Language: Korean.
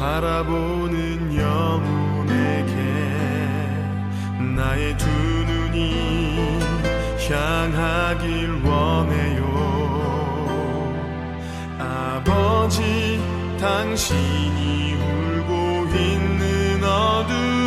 바라보는 영혼에게 나의 두 눈이 향하길 원해요. 아버지 당신이 울고 있는 나의